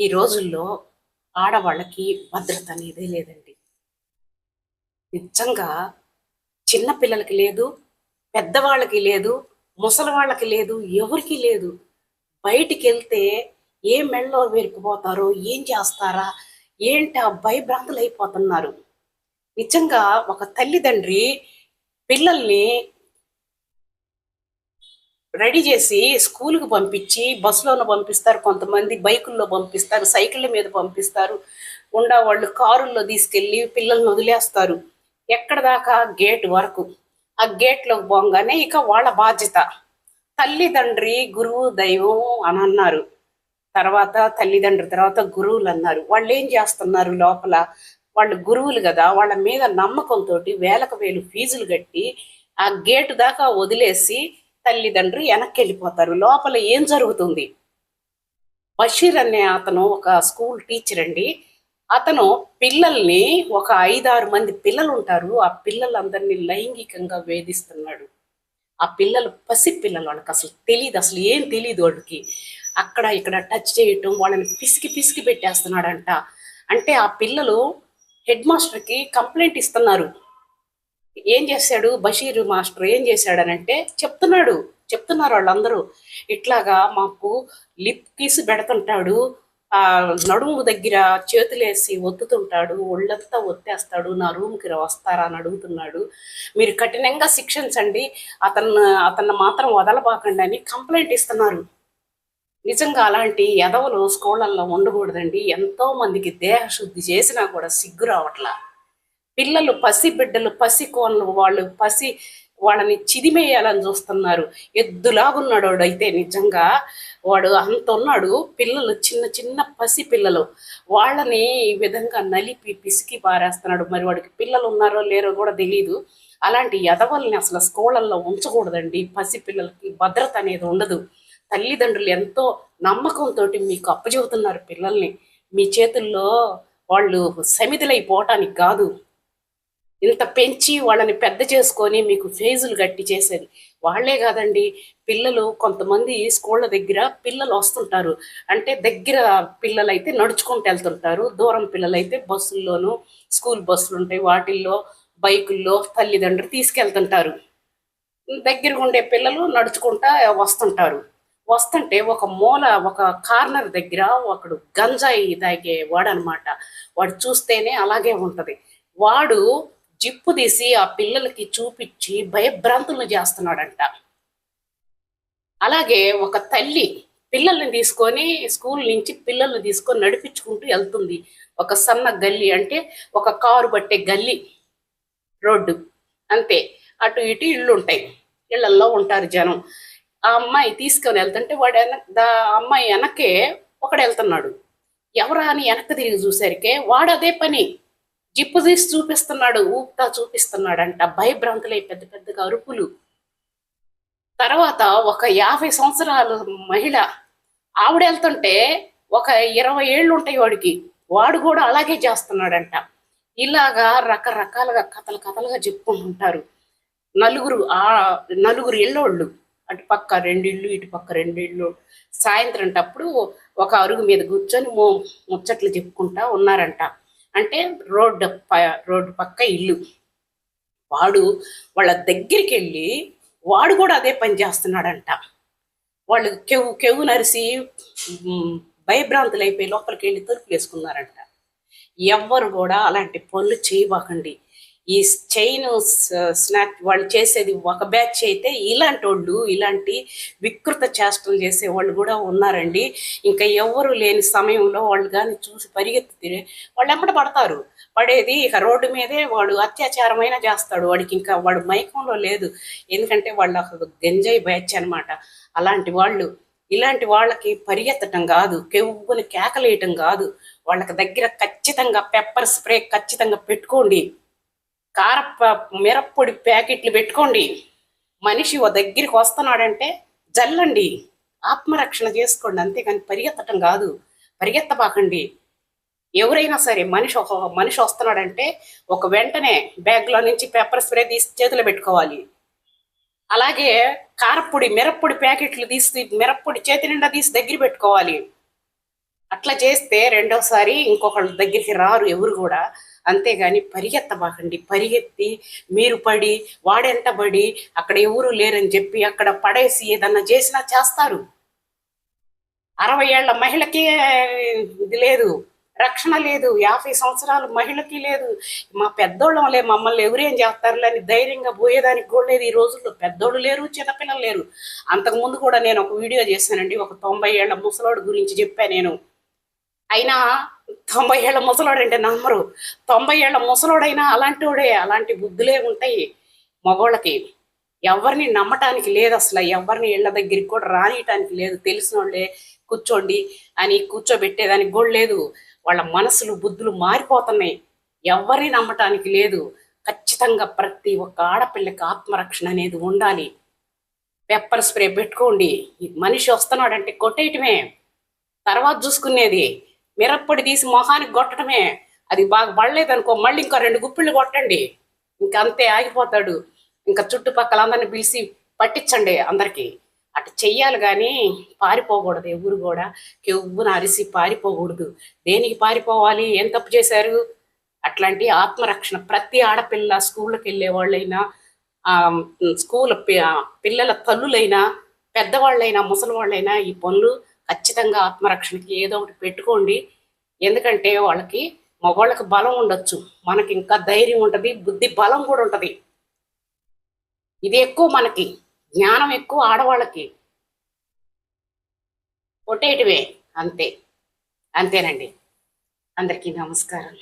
ఈ రోజుల్లో ఆడవాళ్ళకి భద్రత అనేది లేదండి. నిజంగా చిన్న పిల్లలకి లేదు పెద్దవాళ్ళకి లేదు ముసలి వాళ్ళకి లేదు ఎవరికి లేదు. బయటికి వెళ్తే ఏ మెళ్ళలో వేరుకుపోతారో ఏం చేస్తారా ఏంటి ఆ భయభ్రాంతులు అయిపోతున్నారు నిజంగా ఒక తల్లిదండ్రి పిల్లల్ని రెడీ చేసి స్కూల్కి పంపించి బస్సులోనూ పంపిస్తారు కొంతమంది బైకుల్లో పంపిస్తారు సైకిళ్ళ మీద పంపిస్తారు. ఉండా వాళ్ళు కారుల్లో తీసుకెళ్ళి పిల్లల్ని వదిలేస్తారు. ఎక్కడ దాకా? గేట్ వరకు. ఆ గేట్లోకి పోగానే ఇక వాళ్ళ బాధ్యత. తల్లిదండ్రి గురువు దైవం అని అన్నారు. తర్వాత తల్లిదండ్రుల తర్వాత గురువులు అన్నారు. వాళ్ళు ఏం చేస్తున్నారు లోపల? వాళ్ళు గురువులు కదా వాళ్ళ మీద నమ్మకంతో వేలకు వేలు ఫీజులు కట్టి ఆ గేటు దాకా వదిలేసి తల్లిదండ్రులు వెనక్కి వెళ్ళిపోతారు లోపల ఏం జరుగుతుంది? బషీర్ అనే అతను ఒక స్కూల్ టీచర్ అండి. అతను పిల్లల్ని ఒక ఐదారు మంది పిల్లలు ఉంటారు ఆ పిల్లలందరినీ లైంగికంగా వేధిస్తున్నాడు. ఆ పిల్లలు పసి పిల్లలు వాళ్ళకి అసలు తెలియదు అసలు ఏం తెలియదు వాళ్ళకి. అక్కడ ఇక్కడ టచ్ చేయటం వాళ్ళని పిసికి పిసికి పెట్టేస్తున్నాడంట. అంటే ఆ పిల్లలు హెడ్ మాస్టర్కి కంప్లైంట్ ఇస్తున్నారు. ఏం చేశాడు? బషీర్ మాస్టర్ ఏం చేశాడనంటే చెప్తున్నాడు. చెప్తున్నారు వాళ్ళందరూ. ఇట్లాగా మాకు లిప్ కిస్ పెడుతుంటాడు. ఆ నడుము దగ్గర చేతులేసి ఒత్తుతుంటాడు. ఒళ్ళంతా ఒత్తేస్తాడు. నా రూమ్కి వస్తారా అని అడుగుతున్నాడు. మీరు కఠినంగా శిక్షించండి. అతను అతన్ని మాత్రం వదలబాకండి అని కంప్లైంట్ ఇస్తున్నారు. నిజంగా అలాంటి ఎదవలు స్కూళ్ళల్లో ఉండకూడదండి. ఎంతో మందికి దేహ శుద్ధి చేసినా కూడా సిగ్గు రావట్లా. పిల్లలు పసి బిడ్డలు పసి కోళ్ళు వాళ్ళు పసి వాళ్ళని చిదిమేయాలని చూస్తున్నారు. ఎద్దులాగున్నాడు వాడు అయితే నిజంగా వాడు అంత ఉన్నాడు పిల్లలు చిన్న చిన్న పసి పిల్లలు. వాళ్ళని ఈ విధంగా నలిపి పిసికి పారేస్తున్నాడు. మరి వాడికి పిల్లలు ఉన్నారో లేరో కూడా తెలియదు అలాంటి ఎదవల్ని అసలు స్కూళ్ళల్లో ఉంచకూడదండి. పసి పిల్లలకి భద్రత అనేది ఉండదు. తల్లిదండ్రులు ఎంతో నమ్మకంతో మీకు అప్పచెబుతున్నారు పిల్లల్ని. మీ చేతుల్లో వాళ్ళు సమితులైపోవటానికి కాదు. ఇంత పెంచి వాళ్ళని పెద్ద చేసుకొని మీకు ఫేజులు గట్టి చేసేది. వాళ్ళే కాదండి. పిల్లలు కొంతమంది స్కూళ్ళ దగ్గర పిల్లలు వస్తుంటారు. అంటే దగ్గర పిల్లలు అయితే నడుచుకుంటూ వెళ్తుంటారు. దూరం పిల్లలు అయితే బస్సుల్లోనూ స్కూల్ బస్సులు ఉంటాయి. వాటిల్లో బైకుల్లో తల్లిదండ్రులు తీసుకెళ్తుంటారు. దగ్గరగా ఉండే పిల్లలు నడుచుకుంటా వస్తుంటారు. వస్తుంటే ఒక మూల ఒక కార్నర్ దగ్గర ఒకడు గంజాయి తాగే వాడనమాట వాడు చూస్తేనే అలాగే ఉంటుంది. వాడు జిప్పు తీసి ఆ పిల్లలకి చూపించి భయభ్రాంతులను చేస్తున్నాడంట. అలాగే ఒక తల్లి పిల్లల్ని తీసుకొని స్కూల్ నుంచి పిల్లల్ని తీసుకొని నడిపించుకుంటూ వెళ్తుంది. ఒక సన్న గల్లీ అంటే ఒక కారు పట్టే గల్లీ రోడ్డు అంతే. అటు ఇటు ఇళ్ళు ఉంటాయి. ఇళ్ళల్లో ఉంటారు జనం. ఆ అమ్మాయి తీసుకొని వెళ్తుంటే వాడు వెన దా అమ్మాయి వెనకే ఒకడు వెళ్తున్నాడు. ఎవరా అని వెనక్కి తిరిగి చూసరికే వాడు అదే పని. జిప్పు తీసి చూపిస్తున్నాడు ఊపుతా చూపిస్తున్నాడంట. భయభ్రాంతులై పెద్ద పెద్దగా అరుపులు. తర్వాత ఒక యాభై సంవత్సరాల మహిళ ఆవిడ వెళ్తుంటే ఒక ఇరవై ఏళ్ళు ఉంటాయి వాడికి. వాడు కూడా అలాగే చేస్తున్నాడంట. ఇలాగా రకరకాలుగా కథలు కథలుగా చెప్పుకుంటుంటారు. నలుగురు ఆ నలుగురు ఇళ్ళోళ్ళు అటు పక్క రెండిళ్ళు ఇటు పక్క రెండిళ్ళు. సాయంత్రం టప్పుడు ఒక అరుగు మీద కూర్చొని మో ముచ్చట్లు చెప్పుకుంటా ఉన్నారంట. అంటే రోడ్డు ప- రోడ్డు పక్క ఇల్లు. వాడు వాళ్ళ దగ్గరికి వెళ్ళి వాడు కూడా అదే పని చేస్తున్నాడంట. వాళ్ళు కెవ్వు కెవ్వు నరిసి భయభ్రాంతులు అయిపోయి లోపలికి వెళ్ళి తలుపులు వేసుకున్నారంట ఎవ్వరు కూడా అలాంటి పనులు చేయబాకండి. ఈ చైన్ స్నాక్ వాళ్ళు చేసేది ఒక బ్యాచ్ అయితే ఇలాంటి వాళ్ళు ఇలాంటి వికృత చేష్టలు చేసే వాళ్ళు కూడా ఉన్నారండి. ఇంకా ఎవ్వరు లేని సమయంలో వాళ్ళు కానీ చూసి పరిగెత్తి వాళ్ళు ఎమ్మట పడతారు. పడేది ఇక రోడ్డు మీదే వాడు అత్యాచారమైన చేస్తాడు. వాడికి ఇంకా వాడు మైకంలో లేదు. ఎందుకంటే వాళ్ళు అసలు గంజాయి బ్యాచ్ అన్నమాట. అలాంటి వాళ్ళు ఇలాంటి వాళ్ళకి పరిగెత్తటం కాదు. కెవ్వుని కేకలేయటం కాదు. వాళ్ళకి దగ్గర ఖచ్చితంగా పెప్పర్ స్ప్రే ఖచ్చితంగా పెట్టుకోండి. కార మిరప్పొడి ప్యాకెట్లు పెట్టుకోండి. మనిషి ఓ దగ్గరికి వస్తున్నాడంటే జల్లండి. ఆత్మరక్షణ చేసుకోండి. అంతేకాని పరిగెత్తటం కాదు. పరిగెత్తబాకండి. ఎవరైనా సరే మనిషి ఒక మనిషి వస్తున్నాడంటే ఒక వెంటనే బ్యాగ్లో నుంచి పేపర్ స్ప్రే తీసి చేతిలో పెట్టుకోవాలి. అలాగే కారపొడి మిరప్పొడి ప్యాకెట్లు తీసి మిరప్పొడి చేతి నిండా తీసి దగ్గర పెట్టుకోవాలి. అట్లా చేస్తే రెండోసారి ఇంకొకళ్ళ దగ్గరికి రారు ఎవరు కూడా. అంతేగాని పరిగెత్తబాకండి పరిగెత్తి మీరు పడి వాడెంట పడి అక్కడ ఎవరు లేరని చెప్పి అక్కడ పడేసి ఏదన్నా చేసినా చేస్తారు. అరవై ఏళ్ళ మహిళకి ఇది లేదు. రక్షణ లేదు. యాభై సంవత్సరాలు మహిళకి లేదు. మా పెద్దోళ్ళం లే మమ్మల్ని ఎవరేం చేస్తారులే అని ధైర్యంగా పోయేదానికి కూడా లేదు ఈ రోజుల్లో. పెద్దోళ్ళు లేరు చిన్నపిల్లలు లేరు. అంతకుముందు కూడా నేను ఒక వీడియో చేశానండి. ఒక తొంభై ఏళ్ళ ముసలోడు గురించి చెప్పాను నేను. అయినా తొంభై ఏళ్ళ ముసలోడంటే నమ్మరు. తొంభై ఏళ్ళ ముసలోడైనా అలాంటి వాడే అలాంటి బుద్ధులే ఉంటాయి మగోళ్ళకి. ఎవరిని నమ్మటానికి లేదు అసలు ఎవరిని ఇళ్ళ దగ్గరికి కూడా రానియటానికి లేదు. తెలిసిన వాళ్ళే కూర్చోండి అని కూర్చోబెట్టేదానికి కూడా లేదు. వాళ్ళ మనసులు బుద్ధులు మారిపోతున్నాయి. ఎవరిని నమ్మటానికి లేదు. ఖచ్చితంగా ప్రతి ఒక్క ఆడపిల్లకి ఆత్మరక్షణ అనేది ఉండాలి. పెప్పర్ స్ప్రే పెట్టుకోండి. మనిషి వస్తున్నాడంటే కొట్టేయటమే. తర్వాత చూసుకునేది మిరప్పొడి తీసి మొహానికి కొట్టడమే. అది బాగా పడలేదనుకో మళ్ళీ ఇంకా రెండు గుప్పిళ్ళు కొట్టండి. ఇంకా అంతే ఆగిపోతాడు. ఇంకా చుట్టుపక్కల అందరిని పిలిచి పట్టించండి అందరికీ. అటు చెయ్యాలి కానీ పారిపోకూడదు ఎవరు కూడా. కెవ్వున అరిసి పారిపోకూడదు. దేనికి పారిపోవాలి? ఏం తప్పు చేశారు? అట్లాంటి ఆత్మరక్షణ ప్రతి ఆడపిల్ల స్కూళ్ళకి వెళ్ళే వాళ్ళైనా ఆ, స్కూల్ ఆ, పిల్లల తల్లులైనా పెద్దవాళ్ళైనా ముసలి వాళ్ళైనా ఈ పనులు ఖచ్చితంగా ఆత్మరక్షణకి ఏదో ఒకటి పెట్టుకోండి. ఎందుకంటే వాళ్ళకి మగవాళ్ళకి బలం ఉండొచ్చు. మనకి ఇంకా ధైర్యం ఉంటుంది బుద్ధి బలం కూడా ఉంటుంది. ఇది ఎక్కువ మనకి జ్ఞానం ఎక్కువ ఆడవాళ్ళకి. కొట్టేయటమే అంతే. అంతేనండి. అందరికీ నమస్కారం.